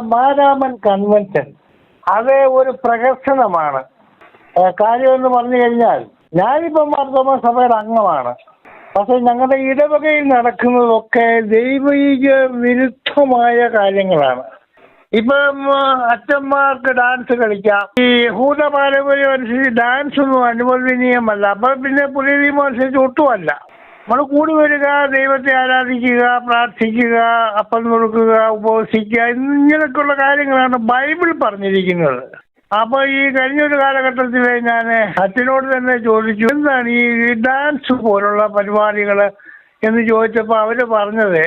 Maramon convention അത് ഒരു പ്രകർഷനമാണ് കാര്യം എന്ന് പറഞ്ഞു കഴിഞ്ഞാൽ ഞാനിപ്പം മാർത്തോമ സഭയുടെ അംഗമാണ്. പക്ഷെ ഞങ്ങളുടെ ഇടവകയിൽ നടക്കുന്നതൊക്കെ ദൈവീക വിരുദ്ധമായ കാര്യങ്ങളാണ്. ഇപ്പം അച്ഛന്മാർക്ക് ഡാൻസ് കളിക്കാം. ഈ ഹൂത പാരമ്പര്യം അനുസരിച്ച് ഡാൻസ് ഒന്നും അനുവദനീയമല്ല. അപ്പൊ പിന്നെ പുതിയ നിയമം അനുസരിച്ച് ഒട്ടുമല്ല. നമ്മൾ കൂടി വരിക ദൈവത്തെ ആരാധിക്കുക പ്രാർത്ഥിക്കുക അപ്പം കൊടുക്കുക ഉപവസിക്കുക ഇങ്ങനെയൊക്കെയുള്ള കാര്യങ്ങളാണ് ബൈബിൾ പറഞ്ഞിരിക്കുന്നത്. അപ്പൊ ഈ കഴിഞ്ഞൊരു കാലഘട്ടത്തിൽ ഞാൻ അച്ഛനോട് തന്നെ ചോദിച്ചു എന്താണ് ഈ ഡാൻസ് പോലുള്ള പരിപാടികൾ എന്ന് ചോദിച്ചപ്പോൾ അവർ പറഞ്ഞത്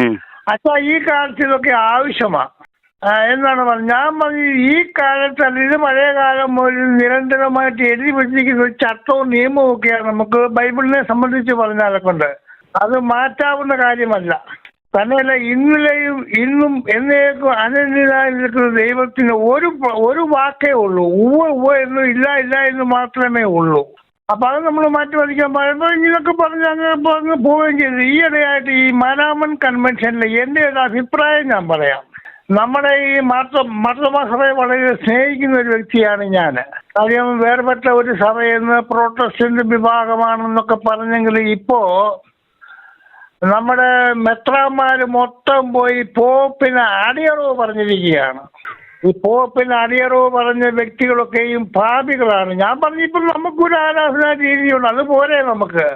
അച്ഛ അച്ഛാ ഈ കാലത്ത് ഇതൊക്കെ ആവശ്യമാണ് എന്നാണ് പറഞ്ഞത്? ഞാൻ പറഞ്ഞു ഈ കാലത്ത് ഇത് പഴയ കാലം മുതൽ നിരന്തരമായിട്ട് എഴുതി വെച്ചിരിക്കുന്ന ഒരു ചട്ടവും നിയമവും ഒക്കെയാണ് നമുക്ക് ബൈബിളിനെ സംബന്ധിച്ച് പറഞ്ഞാലെ കൊണ്ട്. അത് മാറ്റാവുന്ന കാര്യമല്ല. തന്നെയല്ല ഇന്നലെയും ഇന്നും എന്നേക്കും അനന്യനായി നിൽക്കുന്ന ദൈവത്തിന് ഒരു ഒരു വാക്കേ ഉള്ളൂ. ഉവ്വ് ഉവ്വ് എന്നും ഇല്ല ഇല്ല എന്ന് മാത്രമേ ഉള്ളൂ. അപ്പൊ അത് നമ്മൾ മാറ്റി വധിക്കാൻ പറയുമ്പോൾ ഇങ്ങനൊക്കെ പറഞ്ഞ് അങ്ങനെ പറഞ്ഞ് പോവുകയും ചെയ്തു. ഈയിടെയായിട്ട് ഈ മരാമൻ കൺവെൻഷനിൽ എന്റെ ഒരു അഭിപ്രായം ഞാൻ പറയാം. നമ്മുടെ ഈ മാർത്തോമ മാർത്തോമാ സഭയെ വളരെ സ്നേഹിക്കുന്ന ഒരു വ്യക്തിയാണ് ഞാൻ. കാര്യം വേർപെട്ട ഒരു സഭയെന്ന് പ്രോട്ടസ്റ്റന്റ് വിഭാഗമാണെന്നൊക്കെ പറഞ്ഞെങ്കിൽ ഇപ്പോ നമ്മുടെ മെത്രാന്മാര് മൊത്തം പോയി പോപ്പിന് അടിയറവ് പറഞ്ഞിരിക്കുകയാണ്. ഈ പോപ്പിന് അടിയറവ് പറഞ്ഞ വ്യക്തികളൊക്കെയും പാപികളാണ്. ഞാൻ പറഞ്ഞിപ്പം നമുക്കൊരു ആരാധനാ രീതിയുണ്ട്. അത് പോരെ നമുക്ക്?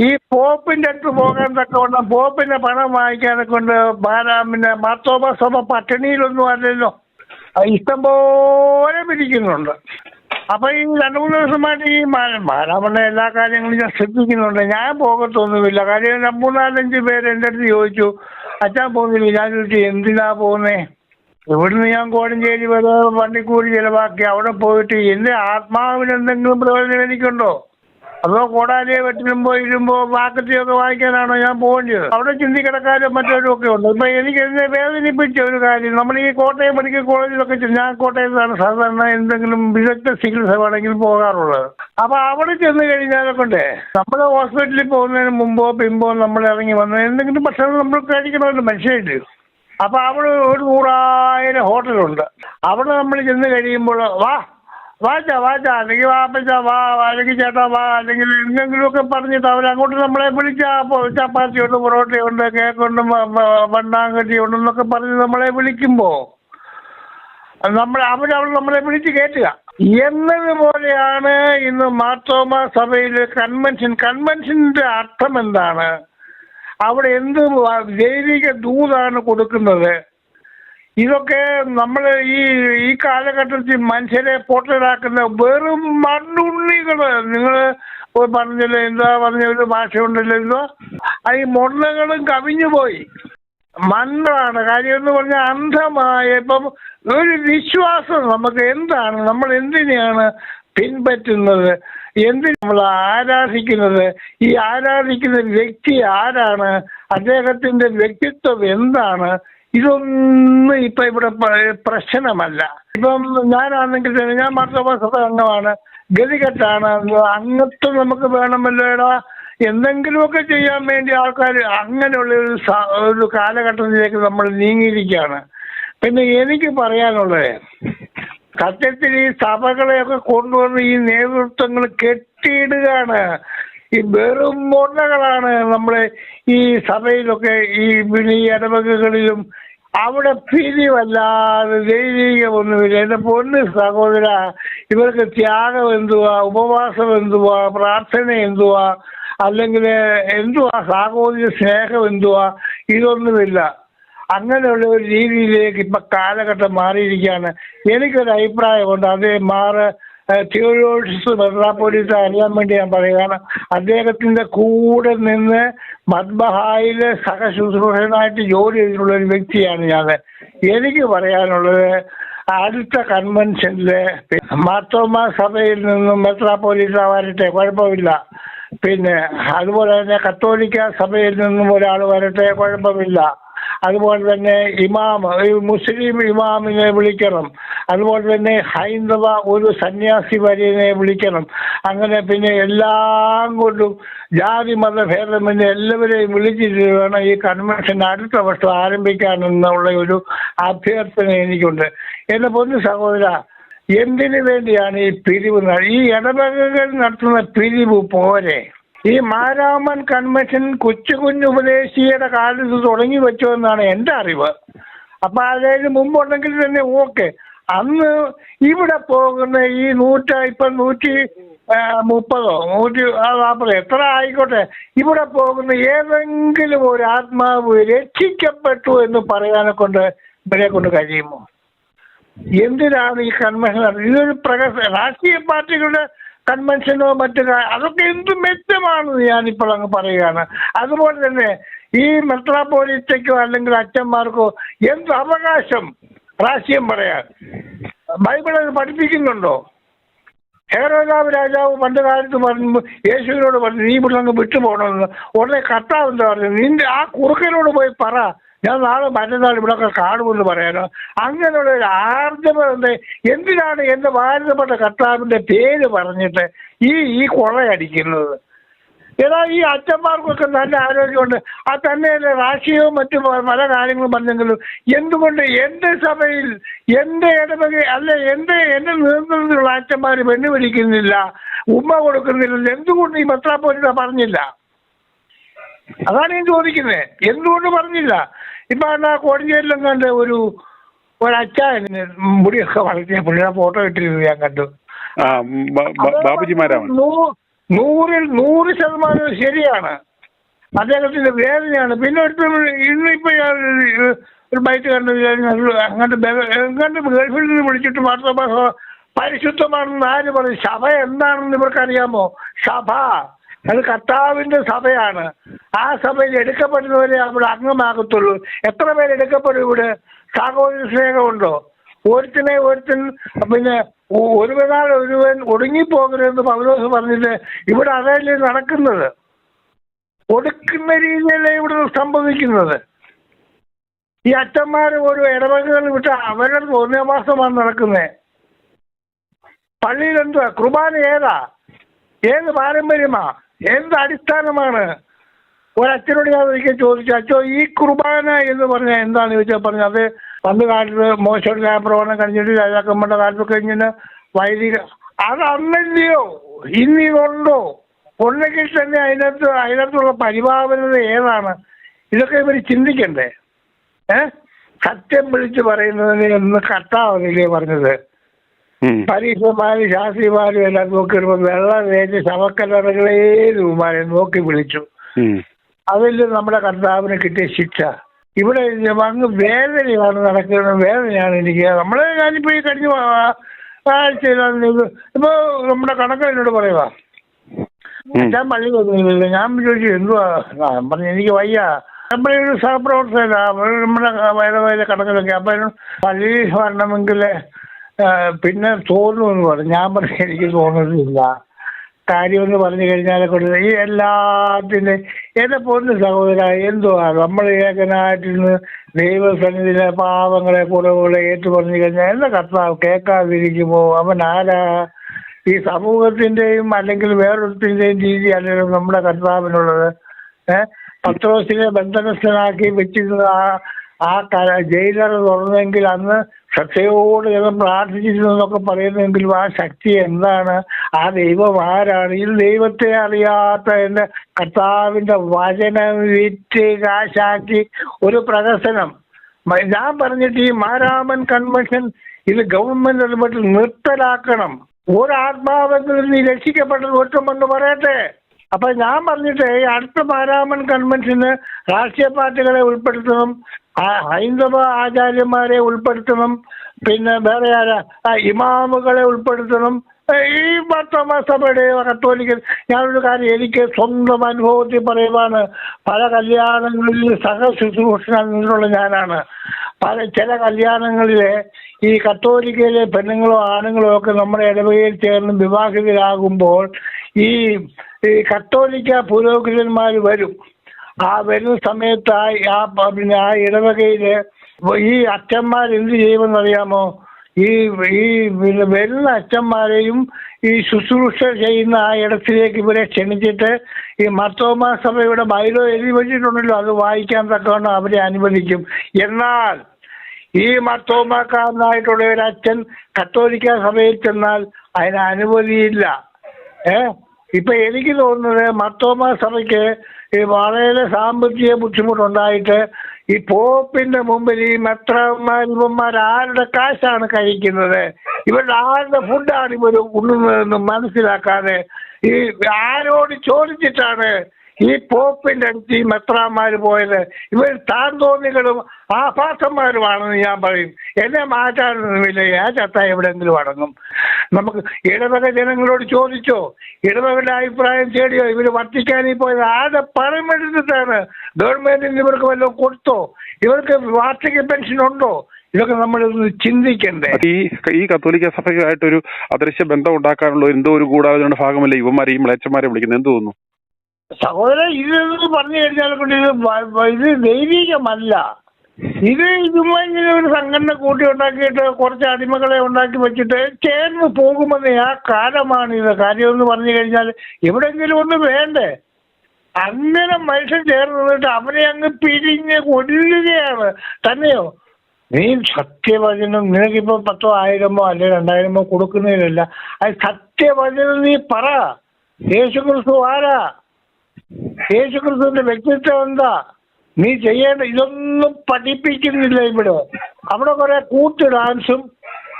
ഈ പോപ്പിന്റെ അടുത്ത് പോകാൻ തക്കവണ്ണം പോപ്പിന്റെ പണം വാങ്ങിക്കാനെ കൊണ്ട് ബാരാമിന്റെ മാത്തോമ സഭ പട്ടിണിയിലൊന്നും അല്ലല്ലോ. ഇഷ്ടം പോലെ പിരിക്കുന്നുണ്ട് അപ്പൊ ഈ രണ്ടു മൂന്ന് ദിവസമായിട്ട് ഈ മാരാമണ്ണ എല്ലാ കാര്യങ്ങളും ഞാൻ ശ്രദ്ധിക്കുന്നുണ്ട്. ഞാൻ പോകത്തൊന്നുമില്ല. കാര്യം മൂന്നാലഞ്ച് പേര് എന്റെ അടുത്ത് ചോദിച്ചു അച്ഛൻ പോകുന്നില്ല. ഞാൻ ചോദിച്ചു എന്തിനാ പോകുന്നേ? ഇവിടുന്ന് ഞാൻ കോടഞ്ചേരി വരെ വണ്ടിക്കൂലി ചിലവാക്കി അവിടെ പോയിട്ട് എന്റെ ആത്മാവിന് എന്തെങ്കിലും പ്രയോജനം എനിക്കുണ്ടോ? അതോ കോടാലിയെ വെട്ടിനുമ്പോ ഇരുമ്പോ വാക്കത്തിയൊക്കെ വായിക്കാനാണോ ഞാൻ പോകേണ്ടത് അവിടെ ചിന്തി കിടക്കാനും മറ്റവരും ഒക്കെ ഉണ്ട്. ഇപ്പൊ എനിക്ക് എന്നെ വേദനിപ്പിച്ച ഒരു കാര്യം നമ്മൾ ഈ കോട്ടയം മെഡിക്കൽ കോളേജിലൊക്കെ ഞാൻ കോട്ടയത്താണ് സാധാരണ എന്തെങ്കിലും വിദഗ്ധ ചികിത്സ വേണമെങ്കിൽ പോകാറുള്ളത്. അപ്പൊ അവിടെ ചെന്ന് കഴിഞ്ഞാലൊക്കെ നമ്മൾ ഹോസ്പിറ്റലിൽ പോകുന്നതിന് മുമ്പോ പിമ്പോ നമ്മൾ ഇറങ്ങി വന്ന എന്തെങ്കിലും ഭക്ഷണം നമ്മൾ കഴിക്കണമല്ലോ മനുഷ്യരില്ല അപ്പൊ അവിടെ ഒരു നൂറായിരം ഹോട്ടലുണ്ട്. അവിടെ നമ്മൾ ചെന്ന് കഴിയുമ്പോൾ വാ വാച്ചാ വാച്ചാ അല്ലെങ്കിൽ വാപ്പച്ച വാ അല്ലെങ്കിൽ ചേട്ടാ വാ അല്ലെങ്കിൽ എന്തെങ്കിലുമൊക്കെ പറഞ്ഞിട്ട് അവർ അങ്ങോട്ട് നമ്മളെ വിളിച്ചാ ചപ്പാത്തിയുണ്ട് പൊറോട്ടയുണ്ട് കേക്കുണ്ട് മണ്ണാങ്കട്ടി ഉണ്ടെന്നൊക്കെ പറഞ്ഞ് നമ്മളെ വിളിക്കുമ്പോൾ നമ്മൾ അവരവിടെ നമ്മളെ വിളിച്ച് കയറ്റുക എന്നതുപോലെയാണ് ഇന്ന് മാർത്തോമ സഭയിലെ കൺവെൻഷൻ കൺവെൻഷന്റെ അർത്ഥം എന്താണ്? അവിടെ എന്ത് ജൈവിക ദൂതാണ് കൊടുക്കുന്നത്? ഇതൊക്കെ നമ്മൾ ഈ ഈ കാലഘട്ടത്തിൽ മനുഷ്യരെ പോട്ടലാക്കുന്ന വെറും മണ്ണുണ്ണികൾ നിങ്ങൾ പറഞ്ഞല്ലോ എന്താ പറഞ്ഞ ഒരു ഭാഷ ഉണ്ടല്ലോ എന്തോ ഈ മൊണ്ണകളും കവിഞ്ഞു പോയി മണ്ണാണ്. കാര്യം എന്ന് പറഞ്ഞാൽ അന്ധമായ ഇപ്പം ഒരു വിശ്വാസം നമുക്ക് എന്താണ്? നമ്മൾ എന്തിനെയാണ് പിൻപറ്റുന്നത്? എന്തിന് നമ്മൾ ആരാധിക്കുന്നത്? ഈ ആരാധിക്കുന്ന വ്യക്തി ആരാണ്? അദ്ദേഹത്തിന്റെ വ്യക്തിത്വം എന്താണ്? ഇതൊന്നും ഇപ്പൊ ഇവിടെ പ്രശ്നമല്ല. ഇപ്പം ഞാനാണെങ്കിൽ ഞാൻ മാർത്തോമ സഭ അംഗമാണ്. ഗതികെട്ടാണ്. അംഗത്വം നമുക്ക് വേണമല്ലോ എടാ എന്തെങ്കിലുമൊക്കെ ചെയ്യാൻ വേണ്ടി ആൾക്കാർ അങ്ങനെയുള്ള ഒരു ഒരു കാലഘട്ടത്തിലേക്ക് നമ്മൾ നീങ്ങിയിരിക്കുകയാണ്. പിന്നെ എനിക്ക് പറയാനുള്ളത് സത്യത്തിൽ ഈ സഭകളെയൊക്കെ കൊണ്ടുവന്ന് ഈ നേതൃത്വങ്ങൾ കെട്ടിയിടുകയാണ്. ഈ വെറും മുറകളാണ് നമ്മളെ ഈ സഭയിലൊക്കെ ഈ പിന്നെ ഈ ഇടവകകളിലും അവിടെ പിരിവല്ലാതെ ദൈവികമൊന്നുമില്ല. എന്റെ പൊന്ന് സഹോദര ഇവർക്ക് ത്യാഗം എന്തുവാ? ഉപവാസം എന്തുവാ? പ്രാർത്ഥന എന്തുവാ? അല്ലെങ്കിൽ എന്തുവാ? സാഹോദര്യ സ്നേഹം എന്തുവാ? ഇതൊന്നുമില്ല. അങ്ങനെയുള്ള ഒരു രീതിയിലേക്ക് ഇപ്പൊ കാലഘട്ടം മാറിയിരിക്കുകയാണ്. എനിക്കൊരു അഭിപ്രായമുണ്ട് അതേ മാറ് തിയോളജിസ്റ്റ് പോലീസ് അറിയാൻ വേണ്ടി ഞാൻ പറയുകയാണ് അദ്ദേഹത്തിന്റെ കൂടെ നിന്ന് മദ്ബഹായിലെ സഹശുശ്രൂഷനായിട്ട് ജോലി ചെയ്തിട്ടുള്ള ഒരു വ്യക്തിയാണ് ഞാൻ. എനിക്ക് പറയാനുള്ളത് അടുത്ത കൺവെൻഷനിലെ മാർത്തോമ സഭയിൽ നിന്നും മെത്രാപ്പൊലീസ വരട്ടെ കുഴപ്പമില്ല. പിന്നെ അതുപോലെ തന്നെ കത്തോലിക്ക സഭയിൽ നിന്നും ഒരാൾ വരട്ടെ കുഴപ്പമില്ല. അതുപോലെ തന്നെ ഇമാം ഈ മുസ്ലിം ഇമാമിനെ വിളിക്കണം. അതുപോലെ തന്നെ ഹൈന്ദവ ഒരു സന്യാസി വര്യനെ വിളിക്കണം. അങ്ങനെ പിന്നെ എല്ലാം കൊണ്ടും ജാതി മത ഭേദമെന്ന് എല്ലാവരെയും വിളിച്ചിട്ട് വേണം ഈ കൺവെൻഷൻ അടുത്ത വർഷം ആരംഭിക്കാനെന്നുള്ള ഒരു അഭ്യർത്ഥന എനിക്കുണ്ട്. എന്റെ പൊന്നു സഹോദര എന്തിനു വേണ്ടിയാണ് ഈ പിരിവ് ഈ ഇടവകകൾ നടത്തുന്ന പിരിവ് പോരെ? ഈ മാരാമൻ കൺവെൻഷൻ കൊച്ചു കുഞ്ഞുപദേശിയുടെ കാലത്ത് തുടങ്ങി വെച്ചോ എന്നാണ് എന്റെ അറിവ്. അപ്പൊ അതായത് മുമ്പുണ്ടെങ്കിൽ തന്നെ ഓക്കെ. അന്ന് ഇവിടെ പോകുന്ന ഈ നൂറ്റ ഇപ്പം നൂറ്റി മുപ്പതോ നൂറ്റി നാൽപ്പതോ എത്ര ആയിക്കോട്ടെ. ഇവിടെ പോകുന്ന ഏതെങ്കിലും ഒരു ആത്മാവ് രക്ഷിക്കപ്പെട്ടു എന്ന് പറയാനെ കൊണ്ട് ഇവരെ കൊണ്ട് കഴിയുമോ? എന്തിനാണ് ഈ കൺവെൻഷൻ? ഇതൊരു പ്രകസ രാഷ്ട്രീയ പാർട്ടികളുടെ കൺവെൻഷനോ മറ്റു അതൊക്കെ എന്ത് മെച്ചമാണെന്ന് ഞാനിപ്പോൾ അങ്ങ് പറയുകയാണ്. അതുപോലെ തന്നെ ഈ മെത്രാപ്പോലിറ്റയ്ക്കോ അല്ലെങ്കിൽ അച്ഛന്മാർക്കോ എന്ത് അവകാശം? രാഷ്ട്രീയം പറയാൻ. ബൈബിൾ അത് പഠിപ്പിക്കുന്നുണ്ടോ? ഹേരോദാവ് രാജാവ് പണ്ട് കാലത്ത് പറഞ്ഞു യേശുവിനോട് പറഞ്ഞു നീ ഇവിടെ അങ്ങ് വിട്ടുപോകണമെന്ന്. ഉടനെ കർത്താവ് എന്താ പറഞ്ഞു നിന്റെ ആ കുറുക്കനോട് പോയി പറ. ഞാൻ നാളെ മറ്റന്നാൾ ഇവിടെയൊക്കെ കാണുമെന്ന് പറയാനോ? അങ്ങനെയുള്ള ഒരു ആർജവം എന്ത്? എന്തിനാണ് എന്റെ ഭാരതപ്പെട്ട കർത്താവിന്റെ പേര് പറഞ്ഞിട്ട് ഈ ഈ കൊള്ളയടിക്കുന്നത് ഏതാ ഈ അച്ഛന്മാർക്കൊക്കെ നല്ല ആരോഗ്യമുണ്ട്. ആ തന്നെയല്ലേ രാഷ്ട്രീയവും മറ്റു പല കാര്യങ്ങളും പറഞ്ഞെങ്കിലും എന്തുകൊണ്ട് എന്റെ സഭയിൽ എന്റെ ഇടവക അല്ല എന്റെ എന്റെ നേതൃത്വത്തിലുള്ള അച്ഛന്മാർ പെണ്ണു പിടിക്കുന്നില്ല ഉമ്മ കൊടുക്കുന്നില്ല എന്തുകൊണ്ട് ഈ മെത്രാപ്പോലിത്ത പറഞ്ഞില്ല? അതാണ് ഞാൻ ചോദിക്കുന്നത് എന്തുകൊണ്ട് പറഞ്ഞില്ല? ഇപ്പൊ എന്നാ കോടിയേരിലും കണ്ട് ഒരു ഒരച്ചായന് മുടിയൊക്കെ വളർത്തിയ പുള്ളിയുടെ ഫോട്ടോ ഇട്ടിരുന്നു ഞാൻ കണ്ടു. ആ ബ- ബ- ബാബുജി മാരാമൻ നൂറിൽ നൂറ് ശതമാനം ശരിയാണ്. അദ്ദേഹത്തിന്റെ വേദനയാണ്. പിന്നെ ഒരുത്തൻ ഇന്നിപ്പോ ഞാൻ ഒരു- ഒരു ബൈറ്റ് കണ്ടു. അങ്ങോട്ട് എങ്ങാണ്ട് ഗൾഫിൽ നിന്ന് വിളിച്ചിട്ട് മാത്രം പരിശുദ്ധമാണെന്ന് ആര് പറയും സഭ എന്താണെന്ന് ഇവർക്കറിയാമോ? സഭ അത് കർത്താവിന്റെ സഭയാണ്. ആ സഭയിൽ എടുക്കപ്പെടുന്നവരെ നമ്മൾ അംഗമാകത്തുള്ളൂ. എത്ര പേര് എടുക്കപ്പെടും ഇവിടെ? സാഹോദര സ്നേഹമുണ്ടോ? ഒരുത്തിനെ ഒരുത്തൻ പിന്നെ ഒരുവനാൾ ഒരുവൻ ഒടുങ്ങിപ്പോകരുതെന്ന് പൗലോസ് പറഞ്ഞിട്ട് ഇവിടെ അതല്ലേ നടക്കുന്നത്? ഒടുക്കുന്ന രീതിയല്ലേ ഇവിടെ സംഭവിക്കുന്നത്? ഈ അച്ഛന്മാർ ഒരു ഇടവകകൾ വിട്ട് അവരുടെ തോന്നിയമാസമാണ് നടക്കുന്നത് പള്ളിയിൽ എന്തുവാ? കുർബാന ഏതാ? ഏത് പാരമ്പര്യമാ? എന്ത് അടിസ്ഥാനമാണ്? ഒരച്ഛനോട് ഞാൻ ഒരിക്കൽ ചോദിച്ചു അച്ഛോ ഈ കുർബാന എന്ന് പറഞ്ഞാൽ എന്താണ് ചോദിച്ചാൽ പറഞ്ഞു അത് പണ്ട് കാലത്ത് മോശയുടെ പ്രവർത്തനം കഴിഞ്ഞിട്ട് രാജാക്കന്മാരുടെ കാലത്ത് കഴിഞ്ഞിട്ട് വൈദിക അത് അന്നല്ലയോ? ഇന്ന് ഇതുണ്ടോ ഉണ്ടെങ്കിൽ തന്നെ അതിനകത്ത് അതിനകത്തുള്ള പരിഭാവനത ഏതാണ്? ഇതൊക്കെ ഇവർ ചിന്തിക്കണ്ടേ? ഏ? സത്യം വിളിച്ച് പറയുന്നതിന് എന്ന് കട്ടാവുന്നില്ലേ പറഞ്ഞത്. പരീക്ഷമാരും ശാസ്ത്രിമാരും എല്ലാം നോക്കി വരുമ്പോൾ വെള്ളം തേച്ച് ശവക്കല്ലറകളേതുമാരെ രൂപമാരെ നോക്കി വിളിച്ചു. അതിൽ നമ്മുടെ കർത്താവിന് കിട്ടിയ ശിക്ഷ. ഇവിടെ അങ്ങ് വേദനയാണ് നടക്കുന്നത്. വേദനയാണ് എനിക്ക്. നമ്മളെ ഞാനിപ്പോ ഈ കഴിഞ്ഞ ആഴ്ചയിലാണ് ഇപ്പൊ നമ്മുടെ കണക്ക് എന്നോട് പറയുക ഞാൻ പള്ളി തോന്നുന്നില്ല ഞാൻ ചോദിച്ചു എന്തുവാ? പറഞ്ഞു എനിക്ക് വയ്യ. നമ്മുടെ ഒരു സഹപ്രവർത്തകരാ നമ്മുടെ വയറ വയറ കണക്കിലൊക്കെ. അപ്പൊ പള്ളി വരണമെങ്കിൽ പിന്നെ തോന്നുമെന്ന് പറഞ്ഞു. ഞാൻ പറഞ്ഞു എനിക്ക് തോന്നുന്നില്ല. കാര്യമെന്ന് പറഞ്ഞു കഴിഞ്ഞാൽ കൊണ്ട് ഈ എല്ലാത്തിന്റെ എന്നെ പൊന്നു സഹോദര എന്തുവാ നമ്മൾ ഏകനായിട്ടിരുന്ന് ദൈവസന്നിധിയിലെ പാവങ്ങളെ കുറവുകളെ ഏറ്റു പറഞ്ഞു കഴിഞ്ഞാൽ എന്റെ കർത്താവ് കേൾക്കാതിരിക്കുമോ? അവൻ ആരാ? ഈ സമൂഹത്തിന്റെയും അല്ലെങ്കിൽ വേറൊരുത്തിന്റെയും രീതി അല്ലല്ലോ നമ്മുടെ കർത്താവിനുള്ളത്. ഏഹ് പത്രോസിനെ ബന്ധനസ്ഥനാക്കി വെച്ചിരുന്ന ആ ആ കര ജയിലർ തുറന്നെങ്കിൽ അന്ന് ശ്രദ്ധയോട് ജനം പ്രാർത്ഥിച്ചിരുന്നു എന്നൊക്കെ പറയുന്നെങ്കിലും ആ ശക്തി എന്താണ്? ആ ദൈവം ആരാണ്? ഈ ദൈവത്തെ അറിയാത്ത എന്റെ കർത്താവിന്റെ വചനം വിറ്റ് കാശാക്കി ഒരു പ്രദർശനം ഞാൻ പറഞ്ഞിട്ട് ഈ മാരാമൻ കൺവെൻഷൻ ഇത് ഗവൺമെന്റ് ഇടപെട്ട് നിർത്തലാക്കണം. ഒരാത്മാവെങ്കിലും നീ രക്ഷിക്കപ്പെട്ടത് ഒറ്റമെന്ന് പറയട്ടെ. അപ്പൊ ഞാൻ പറഞ്ഞിട്ട് അടുത്ത മാരാമൻ കൺവെൻഷന് രാഷ്ട്രീയ പാർട്ടികളെ ഉൾപ്പെടുത്തണം. ആ ഹൈന്ദവ ആചാര്യന്മാരെ ഉൾപ്പെടുത്തണം. പിന്നെ വേറെ ആരാ? ആ ഇമാമുകളെ ഉൾപ്പെടുത്തണം. ഈ ഭർത്തമ സഭയുടെ കത്തോലിക്കൽ ഞാനൊരു കാര്യം എനിക്ക് സ്വന്തം അനുഭവത്തിൽ പറയുവാണ്. പല കല്യാണങ്ങളിൽ സഹശുശ്രൂഷനുള്ള ഞാനാണ്. പല ചില കല്യാണങ്ങളിലെ ഈ കത്തോലിക്കയിലെ പെണ്ണുങ്ങളോ ആണുങ്ങളോ ഒക്കെ നമ്മുടെ ഇടവകയിൽ ചേർന്ന് വിവാഹിതരാകുമ്പോൾ ഈ ഈ കത്തോലിക്ക പുരോഹിതന്മാർ വരും. ആ വരുന്ന സമയത്ത് ആ ആ പിന്നെ ആ ഇടവകയിൽ ഈ അച്ഛന്മാർ എന്ത് ചെയ്യുമെന്നറിയാമോ? ഈ ഈ പിന്നെ വരുന്ന അച്ഛന്മാരെയും ഈ ശുശ്രൂഷ ചെയ്യുന്ന ആ ഇടത്തിലേക്ക് ഇവരെ ക്ഷണിച്ചിട്ട് ഈ മർത്തോമാ സഭയുടെ ബൈലോ എഴുതി വെച്ചിട്ടുണ്ടല്ലോ അത് വായിക്കാൻ തക്കവണ്ണം അവരെ അനുവദിക്കും. എന്നാൽ ഈ മർത്തോമാക്കാരനായിട്ടുള്ള ഒരു അച്ഛൻ കത്തോലിക്ക സഭയിൽ ചെന്നാൽ അതിന് അനുമതിയില്ല. ഏ? ഇപ്പൊ എനിക്ക് തോന്നുന്നത് മത്തോമ സഭയ്ക്ക് ഈ വളരെ സാമ്പത്തിക ബുദ്ധിമുട്ടുണ്ടായിട്ട് ഈ പോപ്പിന്റെ മുമ്പിൽ ഈ മെത്രന്മാർ ഇവന്മാർ ആരുടെ കാശാണ് കഴിക്കുന്നത്? ഇവരുടെ ആരുടെ ഫുഡാണ് ഇവർ ഉണ്ണുന്നതെന്ന് മനസ്സിലാക്കാതെ ഈ ആരോട് ചോദിച്ചിട്ടാണ് ഈ പോപ്പിന്റെ അടുത്ത് ഈ മെത്രാന്മാർ പോയത്? ഇവർ താൻ തോന്നികളും ആഭാസന്മാരുമാണെന്ന് ഞാൻ പറയും. എന്നെ മാറ്റാനൊന്നുമില്ല. ഞാൻ ചത്ത എവിടെയെങ്കിലും അടങ്ങും. നമുക്ക് ഇടവക ജനങ്ങളോട് ചോദിച്ചോ? ഇടവകയുടെ അഭിപ്രായം തേടിയോ? ഇവർ വത്തിക്കാനിൽ പോയത് ആകെ പണം എടുത്തിട്ടാണ്. ഗവൺമെന്റിന് ഇവർക്ക് വല്ലതും കൊടുത്തോ? ഇവർക്ക് വാർഷിക പെൻഷൻ ഉണ്ടോ? ഇതൊക്കെ നമ്മളൊന്ന് ചിന്തിക്കണ്ടേ. ഈ ഈ കത്തോലിക്ക സഭയുമായിട്ടൊരു അദൃശ്യ ബന്ധം ഉണ്ടാക്കാനുള്ള എന്തോ ഒരു ഗൂഢാലോചനയുടെ ഭാഗമല്ലേ ഇവന്മാരെ ഈ മ്ലേച്ഛന്മാരെ വിളിക്കുന്നത്? എന്ത് തോന്നുന്നു? സഹോദരൻ ഇതെന്ന് പറഞ്ഞു കഴിഞ്ഞാൽ കൊണ്ട് ഇത് ഇത് ദൈവികമല്ല. ഇത് ഇങ്ങനെ ഒരു സംഘടന കൂട്ടി ഉണ്ടാക്കിയിട്ട് കുറച്ച് അടിമകളെ ഉണ്ടാക്കി വെച്ചിട്ട് ചേർന്ന് പോകുമെന്ന് ആ കാലമാണ് ഇത്. കാര്യം എന്ന് പറഞ്ഞു കഴിഞ്ഞാൽ എവിടെയെങ്കിലും ഒന്ന് വേണ്ടേ? അങ്ങനെ മനുഷ്യൻ ചേർന്ന് നിന്നിട്ട് അവനെ അങ്ങ് പിരിഞ്ഞ് കൊല്ലുകയാണ്. തന്നെയോ? നീ സത്യവചനം നിനക്കിപ്പോ പത്തോ ആയിരമോ അല്ലെ രണ്ടായിരമോ കൊടുക്കുന്നതിനല്ല. അത് സത്യവചനം നീ പറ. യേശു ക്രിസ്തു ആരാ? യേശു ക്രിസ്തുവിന്റെ വ്യക്തിത്വം എന്താ? നീ ചെയ്യേണ്ട ഇതൊന്നും പഠിപ്പിക്കുന്നില്ല ഇവിടെ. അവിടെ കുറെ കൂട്ട് ഡാൻസും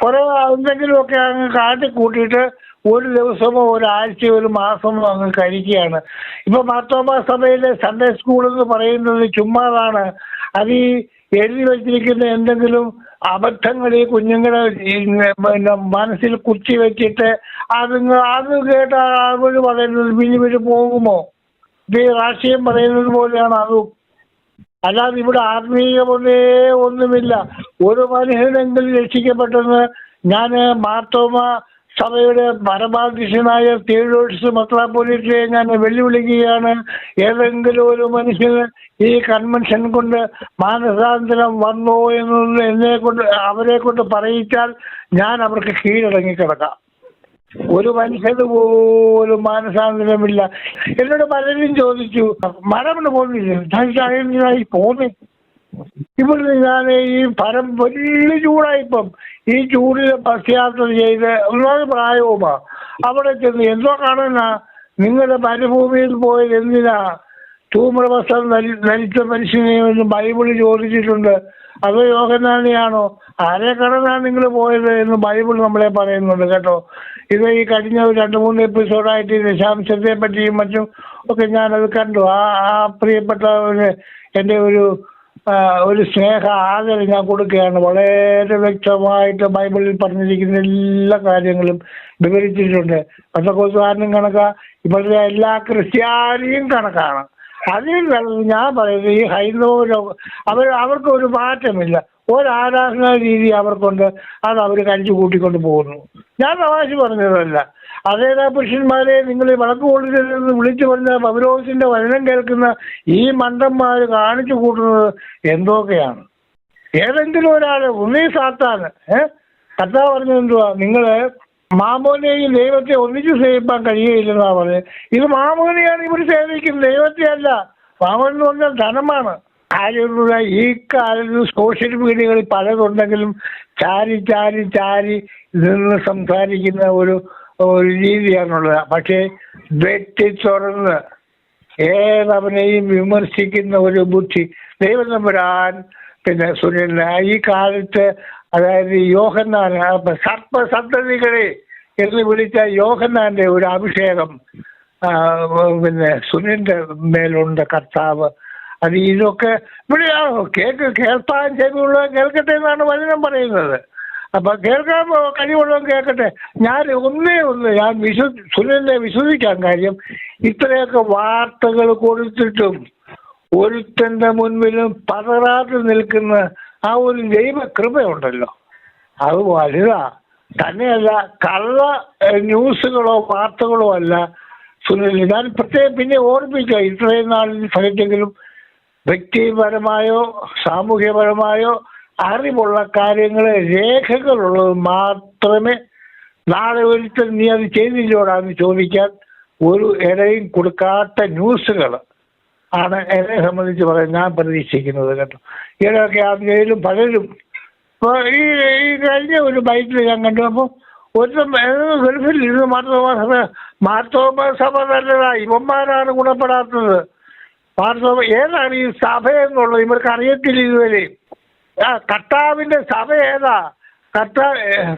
കുറെ എന്തെങ്കിലുമൊക്കെ അങ്ങ് കാട്ടി കൂട്ടിയിട്ട് ഒരു ദിവസമോ ഒരാഴ്ചയോ ഒരു മാസമോ അങ്ങ് കഴിക്കുകയാണ്. ഇപ്പൊ മാർത്തോമ സഭയിലെ സൺഡേ സ്കൂൾ എന്ന് പറയുന്നത് ചുമ്മാതാണ്. അത് ഈ എഴുതി വെച്ചിരിക്കുന്ന എന്തെങ്കിലും അബദ്ധങ്ങൾ ഈ കുഞ്ഞുങ്ങളെ പിന്നെ മനസ്സിൽ കുത്തി വെച്ചിട്ട് അത് അത് കേട്ട അവർ പറയുന്നത് പിന്നെ ഇവർ പോകുമോ ഈ രാഷ്ട്രീയം പറയുന്നത് പോലെയാണ് അതും. അല്ലാതെ ഇവിടെ ആത്മീയമൊന്നേ ഒന്നുമില്ല. ഒരു മനുഷ്യനെങ്കിലും രക്ഷിക്കപ്പെട്ടെന്ന് ഞാൻ മാർത്തോമ സഭയുടെ പരമാധ്യക്ഷനായ തിരുവോഴ്സ് മക്ലാപോലീസിനെ ഞാൻ വെല്ലുവിളിക്കുകയാണ്. ഏതെങ്കിലും ഒരു മനുഷ്യന് ഈ കൺവെൻഷൻ കൊണ്ട് മാനസാന്തരം വന്നോ എന്നൊന്ന് എന്നെ കൊണ്ട് അവരെ കൊണ്ട് പറയിച്ചാൽ ഞാൻ അവർക്ക് കീഴടങ്ങി കിടക്കാം ഒരു മനുഷ്യന് പോലും മാനസാന്തരമില്ല എന്നോട് പലരും ചോദിച്ചു മരമെന്ന് പോകുന്നില്ല? ഈ പോന്നെ ഇവിടെ ഞാൻ ഈ ഫലം വലിയ ചൂടായിപ്പം ഈ ചൂടിൽ ബസ് ചെയ്ത് ഒന്നാമത് പ്രായവുമാ. അവിടെ ചെന്ന് എന്തോ കാണുന്ന? നിങ്ങളുടെ മരുഭൂമിയിൽ പോയത് എന്തിനാ? ധൂമ്രവസ്ത്രം ധരി- ധരിച്ച മനുഷ്യനെ എന്ന് ബൈബിൾ ചോദിച്ചിട്ടുണ്ട്. അത് യോഗനാണിയാണോ ആരെ കടന്നാണ് നിങ്ങൾ പോയത് എന്ന് ബൈബിൾ നമ്മളെ പറയുന്നുണ്ട് കേട്ടോ. ഇത് ഈ കഴിഞ്ഞ രണ്ട് മൂന്ന് എപ്പിസോഡായിട്ട് ഈ ദശാംശത്തെ പറ്റിയും മറ്റും ഒക്കെ ഞാനത് കണ്ടു. ആ ആ പ്രിയപ്പെട്ട ഒരു എന്റെ ഒരു ഒരു സ്നേഹ ആദരം ഞാൻ കൊടുക്കുകയാണ്. വളരെ വ്യക്തമായിട്ട് ബൈബിളിൽ പറഞ്ഞിരിക്കുന്ന എല്ലാ കാര്യങ്ങളും വിവരിച്ചിട്ടുണ്ട്. പത്തക്കോസുകാരനും കണക്കാ ഇപ്പോഴത്തെ എല്ലാ ക്രിസ്ത്യാനിയും കണക്കാണ്. അതിൽ ഞാൻ പറയുന്നത് ഈ ഹൈന്ദവ അവർ അവർക്ക് ഒരു മാറ്റമില്ല. ഒരാരാധനാ രീതി അവർക്കുണ്ട്. അത് അവർ കഴിച്ചു കൂട്ടിക്കൊണ്ട് പോകുന്നു. ഞാൻ തമാശ പറഞ്ഞതല്ല. അതേതാ പുരുഷന്മാരെ നിങ്ങൾ ഈ വിളക്ക് കൊള്ളില്ലെന്ന് വിളിച്ചു പറഞ്ഞ പൗരോസിന്റെ വചനം കേൾക്കുന്ന ഈ മണ്ടന്മാർ കാണിച്ചു കൂട്ടുന്നത് എന്തൊക്കെയാണ്? ഏതെങ്കിലും ഒരാൾ ഒന്നീ സാത്താണ് ഏഹ് കർത്താവ് പറഞ്ഞത് നിങ്ങൾ മാമോനെയും ദൈവത്തെ ഒന്നിച്ച് സേവിപ്പാൻ കഴിയുകയില്ലെന്നാ പറഞ്ഞത്. ഇത് മാമോനെയാണ് ഇവർ സേവിക്കുന്നത് ദൈവത്തെ അല്ല മാമോൻ എന്ന് പറഞ്ഞാൽ ധനമാണ്. ആരുള്ള ഈ കാലത്ത് സോഷ്യൽ മീഡിയകളിൽ പലതുണ്ടെങ്കിലും ചാരി ചാരി ചാരി നിന്ന് സംസാരിക്കുന്ന ഒരു ഒരു രീതിയാണുള്ളത്. പക്ഷേ വെട്ടി തുറന്ന് ഏതവനെയും വിമർശിക്കുന്ന ഒരു ബുദ്ധി ദൈവം നമ്പുരാൻ പിന്നെ സുനിൽ ഈ കാലത്ത് അതായത് യോഹന്നാൻ സർപ്പസന്തതികളെ സർപ്പ സന്തതികളെ എന്ന് വിളിച്ച യോഹന്നാന്റെ ഒരു അഭിഷേകം പിന്നെ സുനിലിന്റെ മേലുണ്ട് കർത്താവ്. അത് ഇതൊക്കെ ഇവിടെയാണോ കേക്ക് കേൾപ്പാൻ ചെവിയുള്ള കേൾക്കട്ടെ എന്നാണ് വചനം പറയുന്നത്. അപ്പൊ കേൾക്കാൻ കഴിവുള്ളവൻ കേൾക്കട്ടെ. ഞാൻ ഒന്നേ ഒന്ന് ഞാൻ വിശ്വ സുനിലിനെ വിശ്വസിക്കാൻ കാര്യം ഇത്രയൊക്കെ വാർത്തകൾ കൊടുത്തിട്ടും ഒരുത്തന്റെ മുൻപിലും പതറാതെ നിൽക്കുന്ന ആ ഒരു ദൈവ കൃപയുണ്ടല്ലോ അത് വലുതാ. തന്നെയല്ല കള്ള ന്യൂസുകളോ വാർത്തകളോ അല്ല സുനിൽ. ഞാൻ പ്രത്യേകം പിന്നെ ഓർമ്മിക്കുക ഇത്രയും നാളിൽ സഹിച്ചെങ്കിലും വ്യക്തിപരമായോ സാമൂഹ്യപരമായോ അറിവുള്ള കാര്യങ്ങൾ രേഖകളുള്ളത് മാത്രമേ നാളെ ഒരിക്കൽ നീ അത് ചെയ്തില്ലോടാന്ന് ചോദിക്കാൻ ഒരു ഇടയും കൊടുക്കാത്ത ന്യൂസുകൾ ആണ് എന്നെ സംബന്ധിച്ച് പറയാൻ ഞാൻ പ്രതീക്ഷിക്കുന്നത് കേട്ടോ. ഇടയൊക്കെ ആണെങ്കിലും പലരും ഇപ്പോൾ ഈ ഈ കഴിഞ്ഞ ഒരു ബൈക്കിൽ ഞാൻ കണ്ടു അപ്പോൾ ഒരു ഗൾഫിൽ ഇരുന്ന് മാത്രമേ മാർത്തോമ സഭ നല്ലതാ ഇവന്മാരാണ് ഗുണപ്പെടാത്തത്. മാർത്തോമ ഏതാണ് ഈ സഭ എന്നുള്ളത്? ഇവർക്ക് അറിയത്തില്ല ഇതുവരെ. ആ കർത്താവിന്റെ സഭ ഏതാ? കർത്താ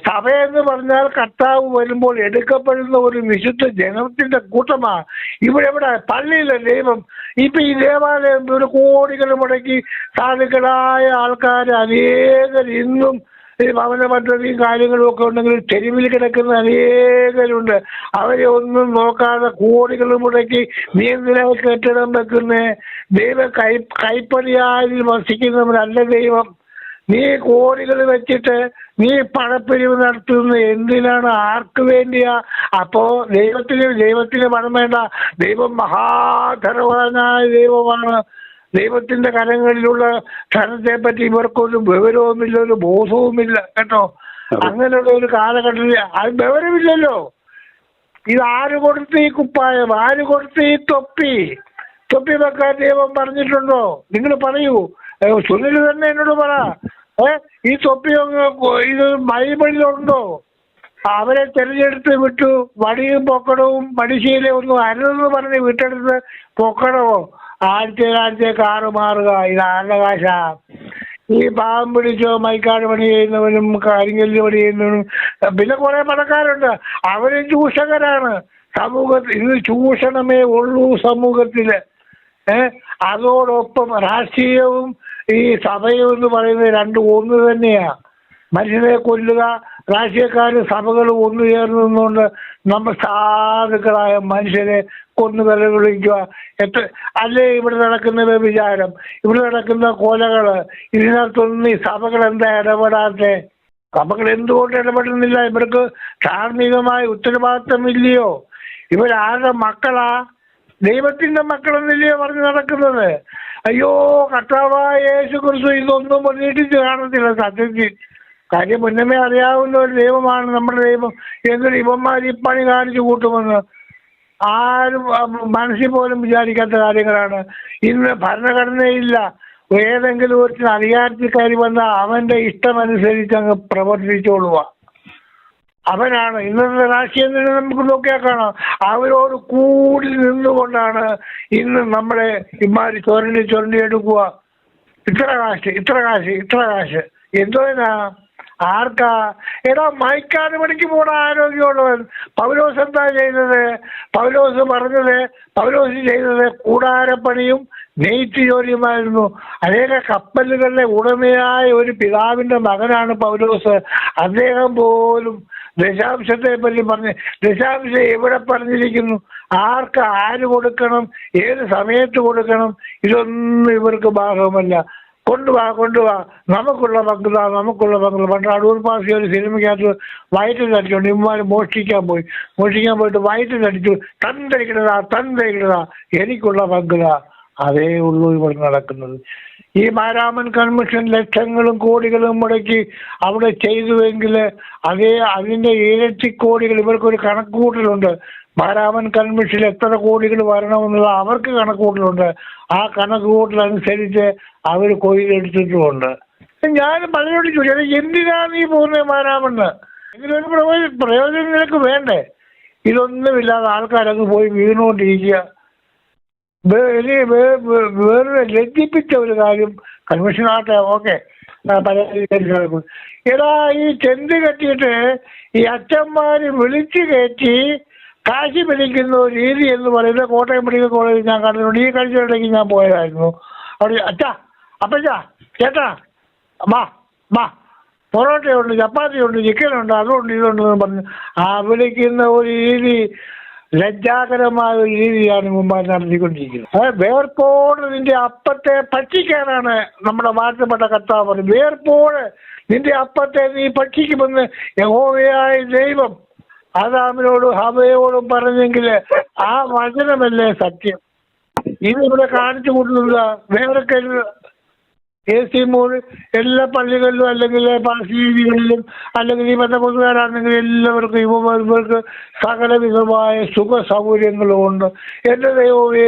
സഭ എന്ന് പറഞ്ഞാൽ കർത്താവ് വരുമ്പോൾ എടുക്കപ്പെടുന്ന ഒരു വിശുദ്ധ ജനത്തിന്റെ കൂട്ടമാ. ഇവിടെ എവിടെ പള്ളിയിലെ ദൈവം. ഇപ്പൊ ഈ ദേവാലയം ഒരു കോടികൾ മുടക്കി സാധുക്കളായ ആൾക്കാർ അനേകർ ഇന്നും ഈ ഭവന പദ്ധതിയും കാര്യങ്ങളും ഒക്കെ ഉണ്ടെങ്കിൽ തെരുവിൽ കിടക്കുന്ന അനേകരുണ്ട്. അവരെ ഒന്നും നോക്കാതെ കോടികൾ മുടക്കി നീ കെട്ടിടം വെക്കുന്നേ. ദൈവം കൈ കൈപ്പണിയായി വസിക്കുന്നവരല്ല ദൈവം. നീ കോടികൾ വെച്ചിട്ട് നീ പണപ്പിരിവ് നടത്തുന്ന. എന്തിനാണ് ആർക്ക് വേണ്ടിയാ? അപ്പോ ദൈവത്തിന് ദൈവത്തിന് പണം വേണ്ട. ദൈവം മഹാധനവാനായ ദൈവമാണ്. ദൈവത്തിന്റെ കരങ്ങളിലുള്ള ധനത്തെ പറ്റി ഇവർക്കൊരു വിവരവുമില്ല ഒരു ബോധവുമില്ല കേട്ടോ? അങ്ങനെയുള്ള ഒരു കാലഘട്ടത്തിൽ അത് വിവരമില്ലല്ലോ. ഇത് ആര് കൊടുത്ത് ഈ കുപ്പായം? ആര് കൊടുത്ത് ഈ തൊപ്പി? തൊപ്പി വെക്കാൻ ദൈവം പറഞ്ഞിട്ടുണ്ടോ? നിങ്ങൾ പറയൂ. സുനിൽ തന്നെ എന്നോട് പറ. ഏ ഈ തൊപ്പി ഇത് ബൈബിളിലുണ്ടോ? അവരെ തെരഞ്ഞെടുത്ത് വിട്ടു. വടിയും പൊക്കടവും മടിശീലയും ഒന്നും അരുതെന്ന് പറഞ്ഞ് വിട്ടെടുത്ത് പൊക്കടവോ ആഴ്ചയിൽ ആഴ്ചയൊക്കെ ആറ് മാറുക ഇത് ആരുടെ ഈ പാവം പിടിച്ചോ മൈക്കാട് പണി ചെയ്യുന്നവനും കരിങ്കല്ല് പണി ചെയ്യുന്നവനും പിന്നെ കുറെ പണക്കാരുണ്ട്. അവരും ചൂഷകരാണ്. സമൂഹത്തിൽ ഇന്ന് ചൂഷണമേ ഉള്ളൂ സമൂഹത്തിൽ ഏ? അതോടൊപ്പം രാഷ്ട്രീയവും ഈ സഭയും എന്ന് പറയുന്നത് രണ്ടും ഒന്ന് തന്നെയാ. മനുഷ്യരെ കൊല്ലുക രാഷ്ട്രീയക്കാരും സഭകളും ഒന്നു ചേർന്നുകൊണ്ട് നമ്മൾ സാധുക്കളായ മനുഷ്യരെ കൊന്നു വിളിക്കുക എത്ര അല്ലേ ഇവിടെ നടക്കുന്ന വ്യഭിചാരം ഇവിടെ നടക്കുന്ന കൊലകൾ ഇതിനകത്തൊന്നും ഈ സഭകൾ എന്താ ഇടപെടാത്തെ? സഭകൾ എന്തുകൊണ്ട് ഇടപെടുന്നില്ല? ഇവർക്ക് ധാർമ്മികമായ ഉത്തരവാദിത്തമില്ലയോ? ഇവരാരുടെ മക്കളാ? ദൈവത്തിന്റെ മക്കളെന്നില്ലയോ പറഞ്ഞു നടക്കുന്നത്? അയ്യോ കർത്താവായ യേശു കുറിച്ച് ഇതൊന്നും പ്രതീക്ഷിച്ച് കാണത്തില്ല. സത്യത്തിൽ. കാര്യം മുന്നമേ അറിയാവുന്ന ഒരു ദൈവമാണ് നമ്മുടെ ദൈവം. എന്നിട്ട് ഇവന്മാർ ഈ പണി കാണിച്ചു കൂട്ടുമെന്ന്. ആരും മനസ്സിൽ പോലും വിചാരിക്കാത്ത കാര്യങ്ങളാണ്. ഇന്ന് ഭരണഘടനയില്ല. ഏതെങ്കിലും ഒരു അധികാരത്തിൽ കയറി വന്നാൽ അവന്റെ ഇഷ്ടമനുസരിച്ച് അങ്ങ് പ്രവർത്തിച്ചോളുക അവനാണ്. ഇന്നത്തെ രാഷ്ട്രീയം തന്നെ നമുക്ക് നോക്കിയാൽ കാണാം. അവരോട് കൂടി നിന്നുകൊണ്ടാണ് ഇന്ന് നമ്മളെ ഇമാര് ചുരണ്ടി ചുരണ്ടി എടുക്കുക ഇത്ര കാശ് ഇത്ര കാശ് ഇത്ര കാശ്. എന്തോനാ ആർക്കാ? എടാ മയക്കാട് പണിക്ക് പോണ ആരോഗ്യമുള്ളവൻ. പൗലോസ് എന്താ ചെയ്തത്? പൗലോസ് പറഞ്ഞത് പൗലോസ് ചെയ്തത് കൂടാരപ്പണിയും നെയ്ത്ത് ജോലിയുമായിരുന്നു. അനേക കപ്പലുകളുടെ ഉടമയായ ഒരു പിതാവിന്റെ മകനാണ് പൗലോസ്. അദ്ദേഹം പോലും ദശാംശത്തെ പറ്റി പറഞ്ഞ് ദശാംശം എവിടെ പറഞ്ഞിരിക്കുന്നു? ആർക്ക് ആര് കൊടുക്കണം? ഏത് സമയത്ത് കൊടുക്കണം? ഇതൊന്നും ഇവർക്ക് ബാധകമല്ല. കൊണ്ടുവാ കൊണ്ടുവാ നമുക്കുള്ള പങ്കുതാ നമുക്കുള്ള പങ്ക് പണ്ട് അടൂർ പാസി ഒരു സിനിമയ്ക്കകത്ത് വയറ്റിൽ നടിച്ചുകൊണ്ട് ഇമ്മാര് മോഷ്ടിക്കാൻ പോയി. മോഷ്ടിക്കാൻ പോയിട്ട് വയറ്റിൽ നടിച്ചു. തന്തരിക്കണതാ തന്തരിക്കണതാ എനിക്കുള്ള പങ്കുതാ അതേ ഉള്ളൂ ഇവിടെ നടക്കുന്നത്. ഈ മാരാമൻ കൺവെൻഷൻ ലക്ഷങ്ങളും കോടികളും മുടക്കി അവിടെ ചെയ്തുവെങ്കിൽ അതേ അതിന്റെ ഇരട്ടി കോടികൾ ഇവർക്കൊരു കണക്കുകൂട്ടലുണ്ട്. മാരാമൻ കൺവെൻഷനിൽ എത്ര കോടികൾ വരണമെന്നുള്ള അവർക്ക് കണക്കുകൂട്ടലുണ്ട് ആ കണക്കുകൂട്ടലനുസരിച്ച് അവർ കൊയ്തെടുത്തിട്ടുമുണ്ട് ഞാൻ പലരോട് ചോദിച്ചു എന്തിനാണ് ഈ പോകുന്നത് മാരാമെന്ന് ഇതിനൊരു പ്രയോജനം പ്രയോജനം നിനക്ക് വേണ്ടേ? ഇതൊന്നുമില്ലാതെ ആൾക്കാരങ്ങ് പോയി വീണുകൊണ്ടിരിക്കുക. ഇനി വേറെ ലജ്ജിപ്പിച്ച ഒരു കാര്യം കൺവെൻഷൻ ആട്ടെ ഓക്കെ. എടാ ഈ ചെന്ത് കെട്ടിയിട്ട് ഈ അച്ഛന്മാര് വിളിച്ചു കയറ്റി കാശി പിടിക്കുന്ന രീതി എന്ന് പറയുന്നത് കോട്ടയം മെഡിക്കൽ കോളേജിൽ ഞാൻ കണ്ടിട്ടുണ്ട്. ഈ കാഴ്ചയിലേക്ക് ഞാൻ പോയതായിരുന്നു. അവിടെ അച്ഛാ അപ്പച്ചാ ചേട്ടാ വാ വാ പൊറോട്ടയുണ്ട് ചപ്പാത്തിയുണ്ട് ചിക്കനുണ്ട് അതുണ്ട് പറഞ്ഞ് ആ വിളിക്കുന്ന ഒരു രീതി ലജ്ജാകരമായ ഒരു രീതിയാണ് മുമ്പായി നടത്തിക്കൊണ്ടിരിക്കുന്നത്. അതായത് വേർപ്പോട് നിന്റെ അപ്പത്തെ ഭക്ഷിക്കാനാണ് നമ്മുടെ വാഴ്ത്തപ്പെട്ട കർത്താവ് പറഞ്ഞത്. വേർപ്പോട് നിന്റെ അപ്പത്തെ നീ ഭക്ഷിക്കുമെന്ന് യഹോവയായ ദൈവം ആദാമിനോടും ഹവയോടും പറഞ്ഞെങ്കിൽ ആ വചനമല്ലേ സത്യം. ഇത് ഇവിടെ കാണിച്ചു കൊടുക്കുന്നില്ല വേറെ എ സി മോൾ എല്ലാ പള്ളികളിലും അല്ലെങ്കിൽ പാർശ്വീതികളിലും അല്ലെങ്കിൽ ഈ ബന്ധപ്പെട്ടവരാണെങ്കിൽ എല്ലാവർക്കും ഇവ ഇവർക്ക് സകലവിധമായ സുഖ സൗകര്യങ്ങളും ഉണ്ട് എന്റെ ദൈവമേ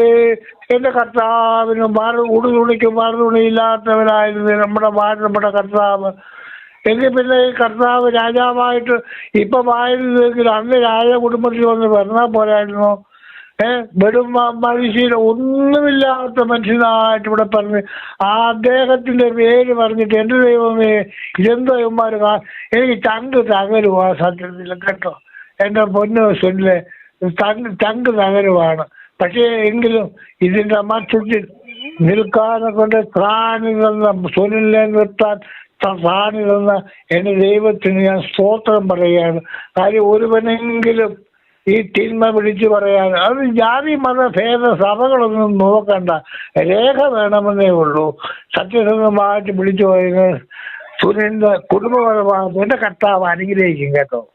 എന്റെ കർത്താവിന് മാറു ഉടുതുണിക്ക് മാറുതുണിയില്ലാത്തവരായിരുന്നു നമ്മുടെ മാറി നമ്മുടെ കർത്താവ്. എങ്കിൽ പിന്നെ ഈ കർത്താവ് രാജാവായിട്ട് ഇപ്പം ആയിരുന്നെങ്കിൽ അന്ന് രാജ കുടുംബത്തിൽ വന്ന് പറഞ്ഞാൽ പോരായിരുന്നു. ഏ വെറും മനുഷ്യൻ ഒന്നുമില്ലാത്ത മനുഷ്യനായിട്ട് ഇവിടെ പറഞ്ഞ് ആ അദ്ദേഹത്തിന്റെ പേര് പറഞ്ഞിട്ട് എന്റെ ദൈവമേ ഇതെന്തോ ഇവന്മാർ എനിക്ക് ചങ്ക് തകരുവാ സത്യത്തിൽ കേട്ടോ. എന്റെ പൊന്നു സുനിലെ തങ്ക് തങ്ക് തകരുവാണ്. പക്ഷേ എങ്കിലും ഇതിന്റെ മറ്റു നിൽക്കാനെ കൊണ്ട് തന്ന സുനിലിനെ നിർത്താൻ ത- ത്രാണി തന്ന എന്റെ ദൈവത്തിന് ഞാൻ സ്തോത്രം പറയുകയാണ്. കാര്യം ഒരുവനെങ്കിലും ഈ തിന്മ വിളിച്ചു പറയാൻ അത് ജാതി മത ഭേദ സഭകളൊന്നും നോക്കണ്ട. രേഖ വേണമെന്നേ ഉള്ളൂ. സത്യസന്ധമായിട്ട് വിളിച്ചു പറയുന്നത് സുനിലിന്റെ കുടുംബപരമായിട്ട് എന്റെ കർത്താവ് അനുഗ്രഹിക്കും കേട്ടോ.